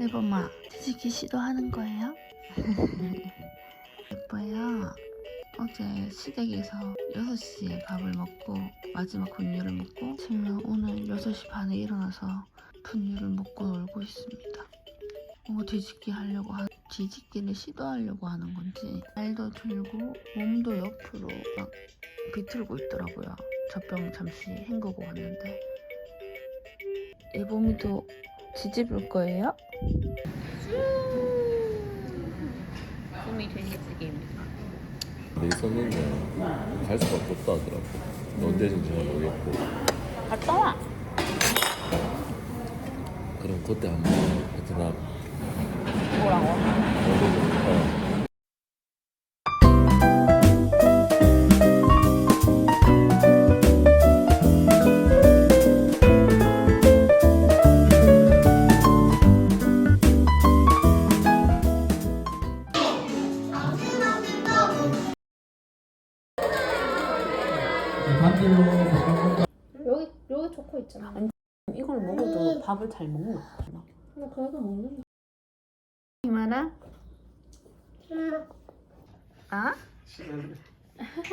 앨범아 뒤집기 시도하는 거예요? 예뻐요. 어제 시댁에서 6시에 밥을 먹고 마지막 분유를 먹고 지금 오늘 6시 반에 일어나서 분유를 먹고 놀고 있습니다. 어, 뒤집기 하려고 하, 뒤집기를 시도하려고 하는 건지 발도 들고 몸도 옆으로 막 비틀고 있더라고요. 젖병 잠시 헹구고 왔는데 예봄이도 뒤집을 거예요? 돼 있었는데 갈 수밖에 없다 하더라고. 언제인지 잘 모르겠고. 갔다 와. 그럼 그때 한번 밥을 잘 먹나? 나 그래도 먹는다. 이마라? 아?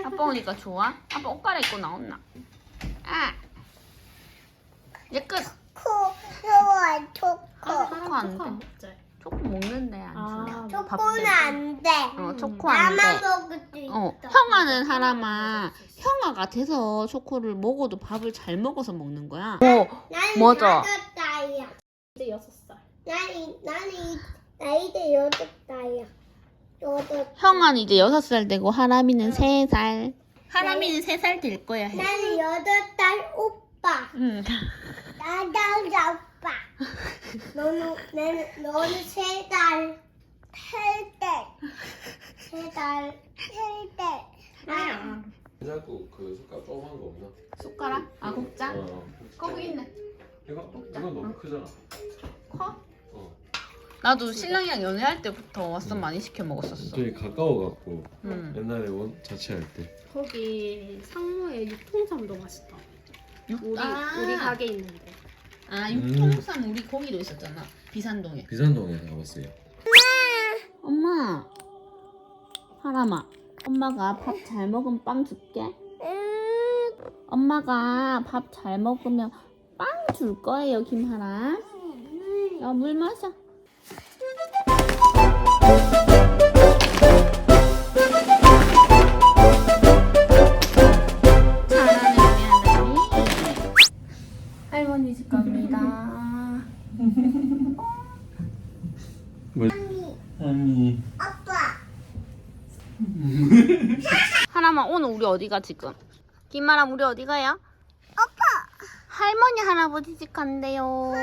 아빠 오니까 좋아? 아빠 옷 갈아입고 나왔나? 아! 이제 끝! 초코와 초코. 초코 안 초코 안 돼. 먹자. 초코 먹는데 안 아. 초코는 안 돼. 어, 초코 안 나만 돼. 먹을 수 있어. 어, 형아는 사람아, 형아가 돼서 초코를 먹어도 밥을 잘 먹어서 먹는 거야. 어, 나는 맞아. 여덟 이제 여섯 살. 나는 나는 이- 나 이제 여덟 살이야. 여덟. 형아는 이제 6살 되고 하람이는 3살. 하람이는 3살 될 거야. 해. 나는 여덟 살 오빠. 응. 나다운 오빠. 너는 나는 너는 세 달. 세 달. 세 달. 세 달. 나 자꾸 그 숟갈 조그만 거 없나? 숟가락? 아, 국자? 어. 거기 있네. 이거 이건 너무 크잖아. 커? 어. 나도 신랑이랑 연애할 때부터 왓썹 많이 시켜 먹었었어. 되게 가까워 갖고 응. 옛날에 원 자취할 때. 거기 상무에 육통삼도 맛있다. 육- 우리 아. 우리 가게 있는데. 아, 음. 육통삼 우리 거기도 있었잖아. 비산동에. 비산동에 가봤어요. 엄마. 하람아. 엄마가 밥 잘 먹으면 빵 줄게. 엄마가 밥 잘 먹으면 빵 줄 거예요, 김하람. 야, 물 마셔. 할머니 집 갑니다. 아니. 아빠. 하람아, 오늘 우리 어디가 지금? 김하람, 우리 어디 가요? 할머니 할아버지 집 간대요. 엄마.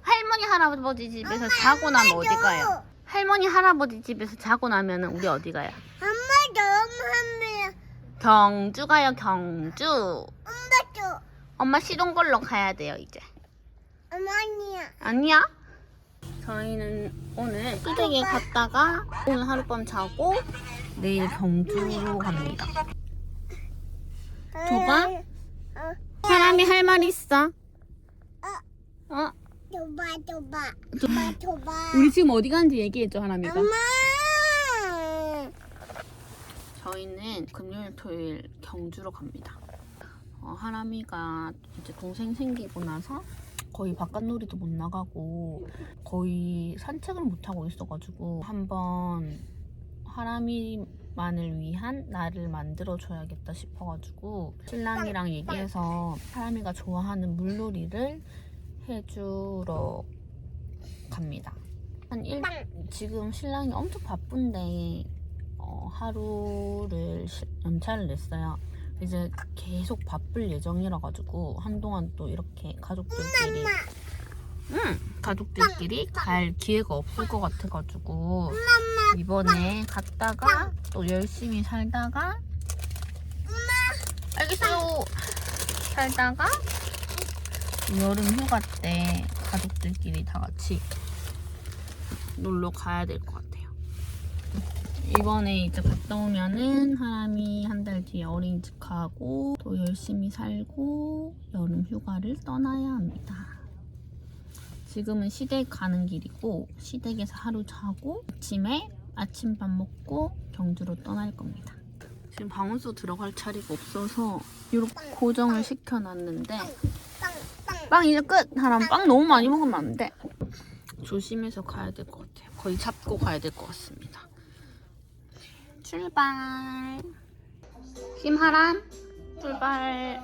할머니 할아버지 집에서 자고 나면 어디 가요? 할머니 할아버지 집에서 자고 나면 우리 어디 가요? 엄마 너무 경주 가요 경주. 엄마 줘. 엄마 시동 걸러 가야 돼요 이제. 어머니야. 아니야? 저희는 오늘 시댁에 갔다가 오늘 하룻밤 자고 내일 경주로 갑니다. 줘봐. 어, 사람이 할 말 있어? 어? 줘봐, 줘봐. 줘봐, 줘봐. 우리 지금 어디 가는지 얘기해줘 하람이가. 엄마. 저희는 금요일, 토요일 경주로 갑니다. 어, 하람이가 이제 동생 생기고 나서 거의 바깥놀이도 못 나가고 거의 산책을 못 하고 있어가지고 한번 하람이 만을 위한 날을 만들어 줘야겠다 싶어가지고 신랑이랑 얘기해서 하람이가 좋아하는 물놀이를 해주러 갑니다. 한 일, 지금 신랑이 엄청 바쁜데 어, 하루를 시- 연차를 냈어요. 이제 계속 바쁠 예정이라 가지고 한동안 또 이렇게 가족들끼리 응 가족들끼리 갈 기회가 없을 것 같아 가지고 이번에 갔다가 또 열심히 살다가 알겠어요. 살다가 여름 휴가 때 가족들끼리 다 같이 놀러 가야 될 것 같아요. 이번에 이제 갔다 오면은 하람이 한 달 뒤에 어린이집 가고 또 열심히 살고 여름 휴가를 떠나야 합니다. 지금은 시댁 가는 길이고 시댁에서 하루 자고 아침에 아침밥 먹고 경주로 떠날 겁니다. 지금 방울소 들어갈 자리가 없어서 이렇게 고정을 시켜놨는데 빵 이제 끝! 하람 빵 너무 많이 먹으면 안 돼. 조심해서 가야 될 것 같아요. 거의 잡고 가야 될 것 같습니다. 출발. 김하람 출발.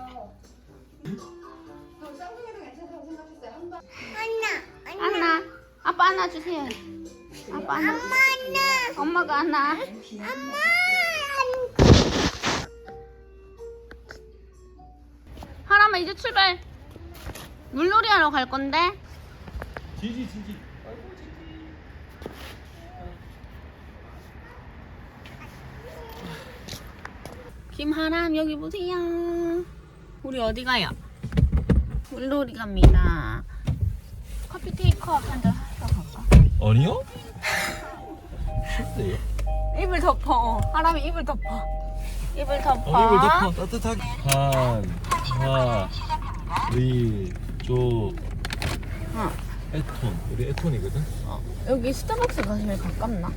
안아주세요. 아빠 안아. 엄마가 안아. 엄마 하람아 이제 출발. 물놀이 하러 갈 건데. 지지 지지. 김하람 여기 보세요. 우리 어디 가요? 물놀이 갑니다. 커피 테이크업 한잔? 아니요? 입을 덮어. 하람이 입을 덮어. 입을 덮어. 어, 이걸 덮어 따뜻하게. 한, 하, 리, 조, 어. 에톤. 우리 에톤이거든. 여기 스타벅스 가시면 가깝나?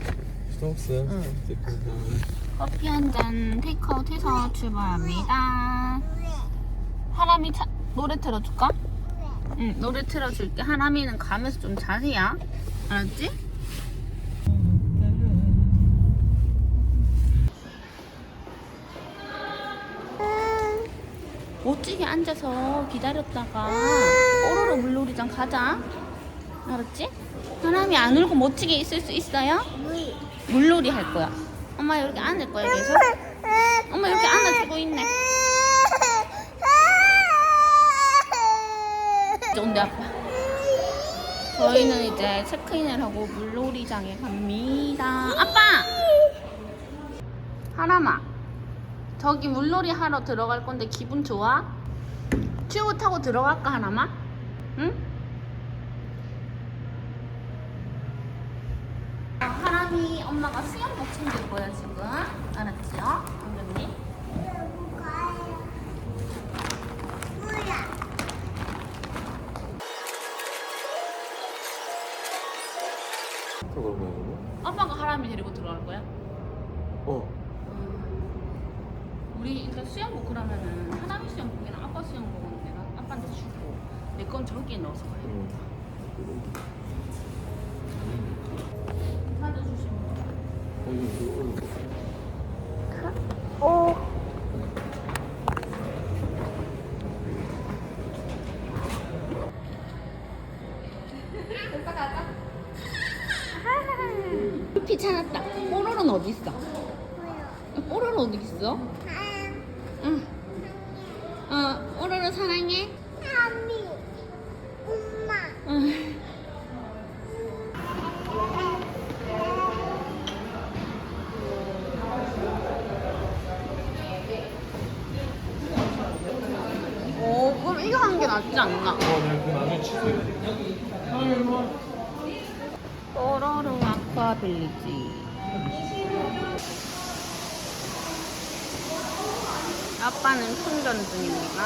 스타벅스. 응. 응. 커피 한 잔 테이크아웃해서 출발합니다. 하람이 차, 노래 틀어줄까? 응, 노래 틀어줄게. 하람이는 가면서 좀 자세야. 알았지? 멋지게 앉아서 기다렸다가 뽀로로 물놀이장 가자. 알았지? 하람이 안 울고 멋지게 있을 수 있어요? 물놀이 할 거야. 엄마 이렇게 안을 거야 계속. 엄마 이렇게 안아주고 있네. 이제 온대 아빠. 저희는 이제 체크인을 하고 물놀이장에 갑니다. 아빠! 하람아, 저기 물놀이 하러 들어갈 건데 기분 좋아? 튜브 타고 들어갈까 하람아? 응? 어, 하람이 엄마가 수영복 챙길 거야 지금. 알았지요? 선생님? 그러면 아빠가 하람이 데리고 들어갈 거야? 어. 우리 일단 수영복 그러면은 하람이 수영복이랑 아빠 수영복은 내가 아빠한테 주고 내 건 저기에 넣어서 가야 응. 어, 이거 이거. 루피 낫지 않나? 어, 그. 뽀로로 아쿠아 빌리지. 아빠는 충전 중입니다.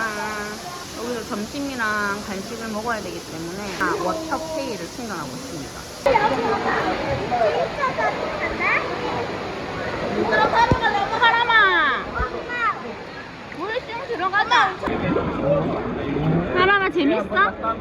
여기서 점심이랑 간식을 먹어야 되기 때문에 아, 워터페이를 충전하고 있습니다. 들어가는 거 너무 하라마. 물좀 들어가자. 재밌어? 아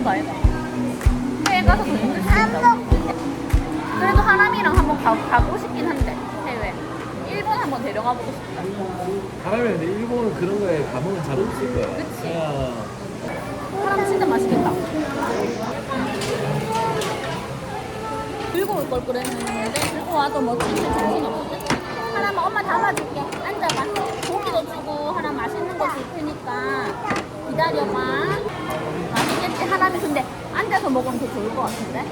해외 더 힘든 거 알죠? 해외 가서 더 힘들 수 있어 가, 가고 싶긴 한데 해외. 일본 한번 데려가 보고 싶다. 사람이 근데 일본은 그런 거에 감흥은 잘 없을 거야. 그치. 그냥 사람 진짜 맛있겠다. 들고 올 걸 그랬는데 들고 와도 뭐 진짜 정신 없거든. 하나만 엄마 담아줄게. 앉아봐. 고기도 주고 하나 맛있는 거 줄 테니까 기다려봐. 맛있겠지. 하나는 근데 앉아서 먹으면 더 좋을 것 같은데.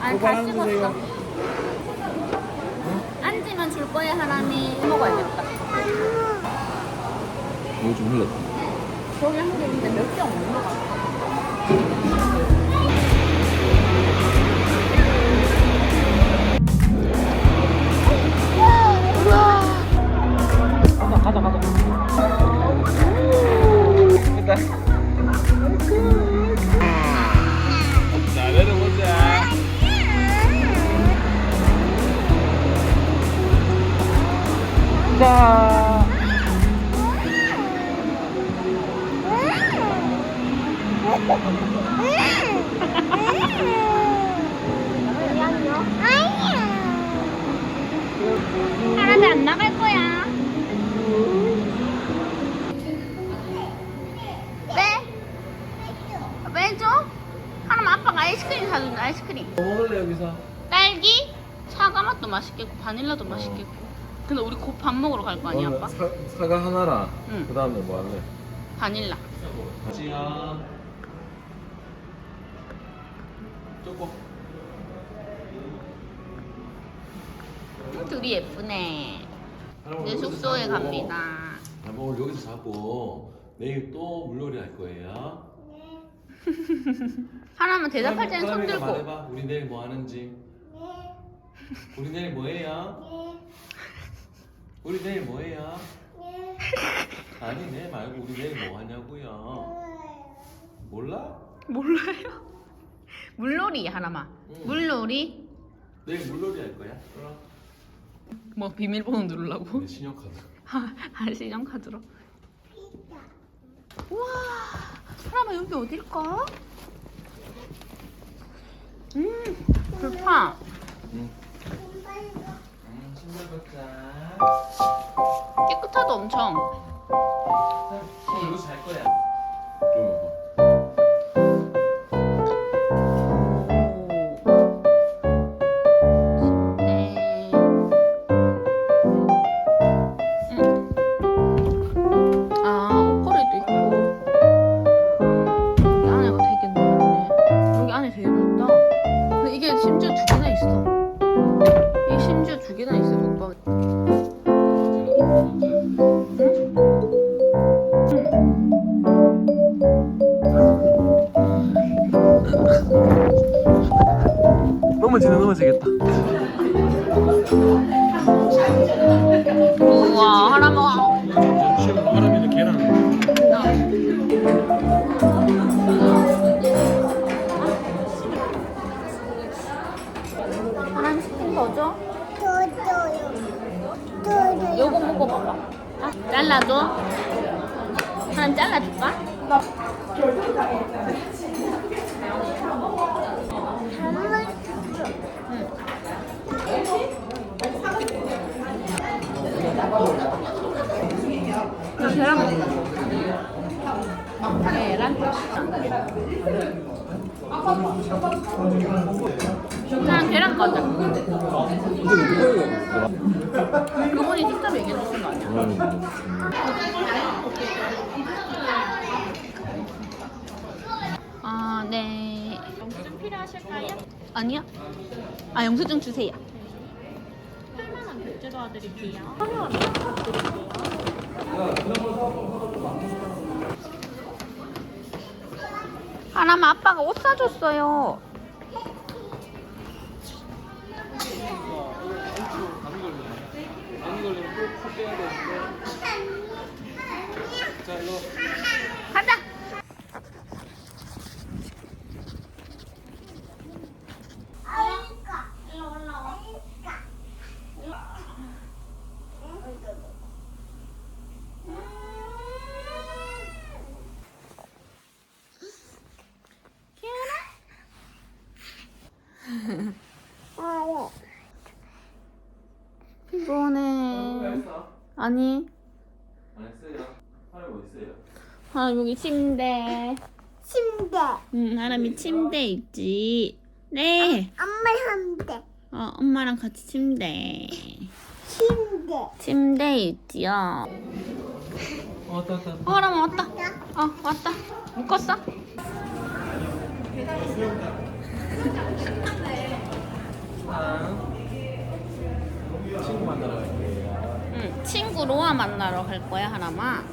아. 아니 다 찍었어. 앉으면 줄 거야 하람이 먹어야겠다. 이거 좀 흘렸다. 저기 한 개 있는데 몇 개 없는 것 같아. 하람이 안 나갈 거야. 왜? 왜 줘? 하람 아빠가 아이스크림 사준다 아이스크림. 뭐 먹을래 여기서? 딸기? 사과 맛도 맛있겠고 바닐라도 맛있겠고. 근데 우리 곧 밥 먹으러 갈 거 아니야 아빠? 사, 사과 하나랑 응. 그 다음에 뭐 할래? 바닐라. 같이 둘이 예쁘네. 이제 숙소에 갑니다. 아, 뭐 오늘 여기서 자고 내일 또 물놀이 할 거예요. 하나만 대답할 때는 손 사람이가 들고. 말해봐. 우리 내일 뭐 하는지. 우리 내일 뭐 해요? 우리 내일 뭐 해요? 아니 내일 말고 우리 내일 뭐 하냐고요. 몰라? 몰라요. 물놀이 하나만. 응. 물놀이? 내일 물놀이 할 거야? 그럼. 뭐 비밀번호 누르려고? 내 신용카드. 아, 신용카드로. 우와, 하나만 여기 어딜까? 음, 좋다. 응. 음, 신발 벗자. 깨끗하다 엄청. 어, 이거 잘 거야. 하실까요? 아니야? 아, 영수증 주세요. 8만 원 결제 도와드릴게요. 하나만 아빠가 옷 사줬어요. 피곤해. 아니, 안 했어요? 사람이 어디 있어요? 아 여기 침대. 침대. 응, 하람이 침대 있지. 네. 엄마 한대. 어, 엄마랑 같이 침대. 침대. 침대 있지요. 어, 왔다 왔다. 어, 하람아 왔다. 어, 왔다. 묶었어? 친구 만나러 갈게요. 응, 친구 로아 만나러 갈 거야, 하람아.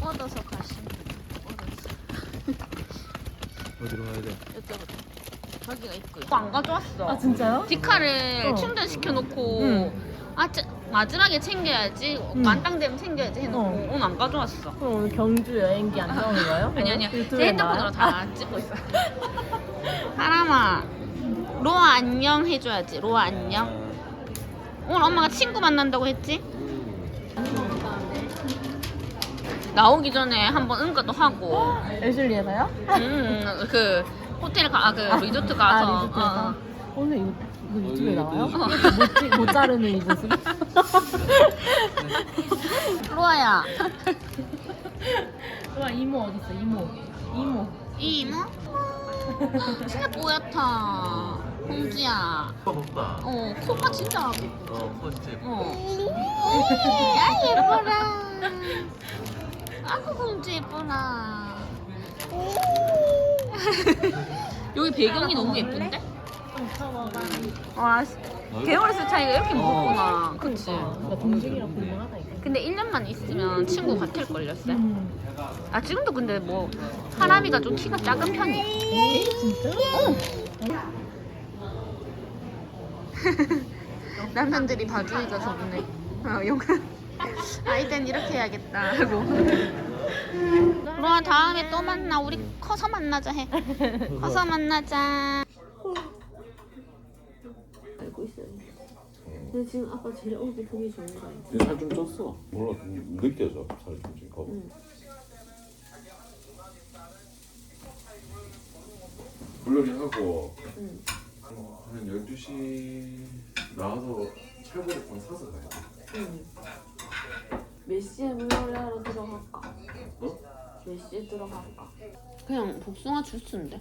얻어서 가시면 돼. 얻어서. 어디로 가야 돼? 이쪽으로. 저기가 있고요. 안 가져왔어. 아 진짜요? 디카를 어. 충전시켜놓고 응. 아, 저- 마지막에 챙겨야지 응. 만땅되면 챙겨야지 해놓고 어. 오늘 안 가져왔어 그럼 오늘 경주 여행기 안 나오는 거예요? 아니 아니야 제 핸드폰으로? 다 찍고 있어 하람아 로아 안녕 해줘야지 로아 안녕 오늘 엄마가 친구 만난다고 했지? 나오기 전에 한번 응가도 하고 애슐리에서요? 음, 그 호텔 가, 아, 그 리조트 가서 아, 리조트에서? 어, 어. 오늘 이거, 이거 유튜브에 이거 나와요? 못, 찍- 못 자르는 이 모습? 로아야 와 이모 어디 있어 이모 이모 이 이모? 진짜 뽀얗다 홍지야. 오빠. 어 코가 진짜 어, 커 진짜 예뻐. 어. 아 예뻐라. 아구 공주 예뻐라. 여기 배경이 너무 예쁜데? 와 개월수 차이가 이렇게 무섭구나 그치 나 동생이랑 공부하다 이거 근데 1년만 있으면 친구 같을걸요 쌤? 음. 아 지금도 근데 뭐 하람이가 좀 키가 작은 편이야 진짜? 남편들이 봐주기가 좋네. 어, 용감. 아이 땐 이렇게 해야겠다 하고. 로아 다음에 또 만나. 우리 커서 만나자 해. 커서 만나자. 알고 있어요. 근데 지금 아빠 제일 얼굴 보기 좋은 거 알지? 살좀 쪘어. 몰라 느껴져 살좀 찐 거. 물놀이 하고 응. 한 12시 나와서 찰보리빵 사서 가야 돼. 응. 몇 시에 물놀이 하러 들어갈까? 어? 몇 시에 들어갈까? 그냥 복숭아 주스인데.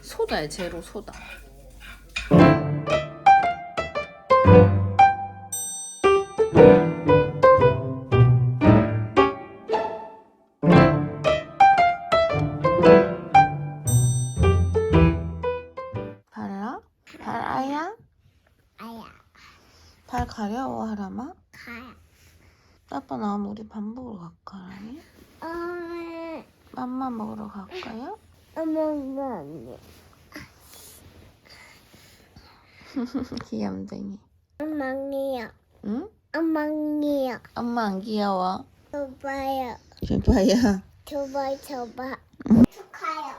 소다야 제로 소다. 가려워 하람아? 가야. 아빠 나오면 우리 밥 먹으러 갈까 하람이? 어. 맘마 먹으러 갈까요? 어머 언니. 귀염둥이 엄마이요. 응? 엄마이요. 엄마 안 귀여워? 줘봐요. 줘봐야 줘봐 줘봐. 축하요.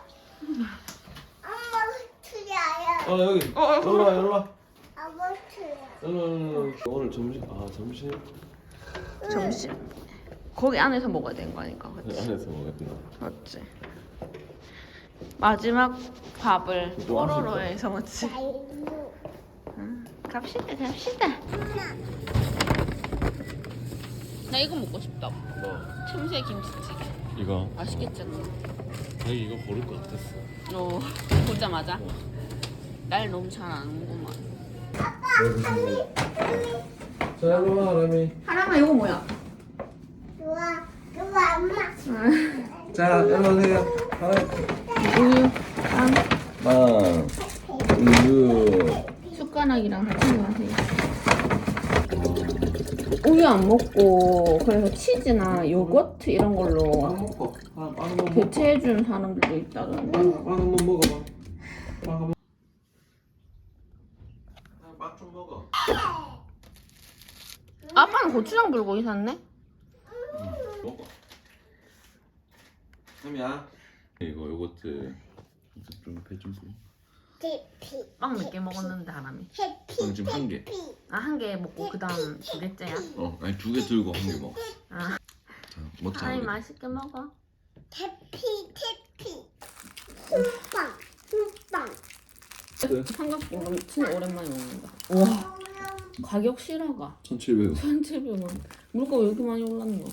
엄마 투자요. 어, 여기. 일로 와, 일로 와. 아빠 투자. 일로 와, 일로 와. 오늘 점심, 아, 점심? 점심 거기 안에서 먹어야 되는 거 아닌가 그 그치? 안에서 먹었구나. 맞지 마지막 밥을 또 하실 뽀로로에서 먹지. 응, 갑시다 갑시다 나 이거 먹고 싶다 뭐? 틈새 김치찌개 이거. 맛있겠잖아 자기 이거 고를 것 같았어. 어 보자마자 날 너무 잘 아는구만 자, 일로 와, 하람이. 하람아 이거 뭐야? 좋아. 좋아 엄마. 자, 일로 오세요. 하람이. 우유 빵. 우유. 숟가락이랑 같이 마세요. 우유 안 먹고 그래서 치즈나 요거트 이런 빵 걸로 먹고. 빵, 빵 한번 먹고. 대체해주는 사람들도 있다던데. 빵, 빵 한번 먹어봐. 빵 한번. 빵좀 먹어. 아빠는 고추장 불고기 샀네? 먹어. 하미야. 이거 요거트 좀배좀 줘. 해피. 빵 몇 개 먹었는데 하람이. 해피. 빵 지금 한 개. 아 한 개 먹고 그 다음 두 개째야? 어, 아니 두 개 들고 한 개 먹어. 아 자, 먹자. 하람이 우리. 맛있게 먹어. 해피. 해피. 꿀빵. 꿀빵. 삼각김밥 진짜 오랜만에 먹는다. 와 가격 실화가 1,700원 1,700원. 물가 왜 이렇게 많이 올랐노?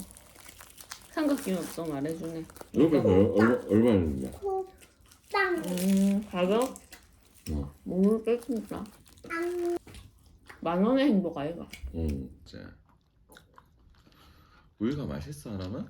삼각김밥 또 말해주네. 이렇게 얼마, 얼마 있냐 땅. 음 가격? 어. 뭘 뺏긴다. 만 원의 행복 아이가. 응 자. 우유가 맛있어 하나만?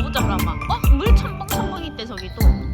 가보자 그러면. 어? 물 첨벙 첨벙 있대 저기 또.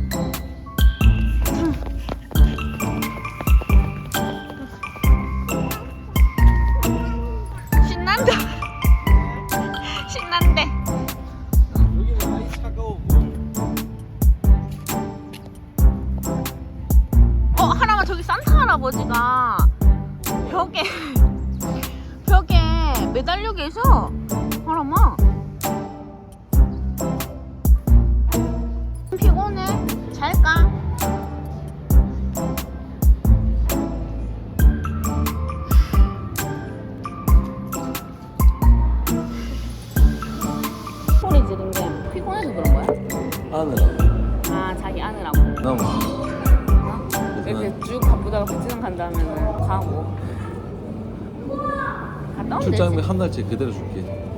아 자기 안으라고. 너무 어? 이렇게 쭉 바쁘다가 백지장 간다면 가고. 갔다 오면. 출장비 한 달치 그대로 줄게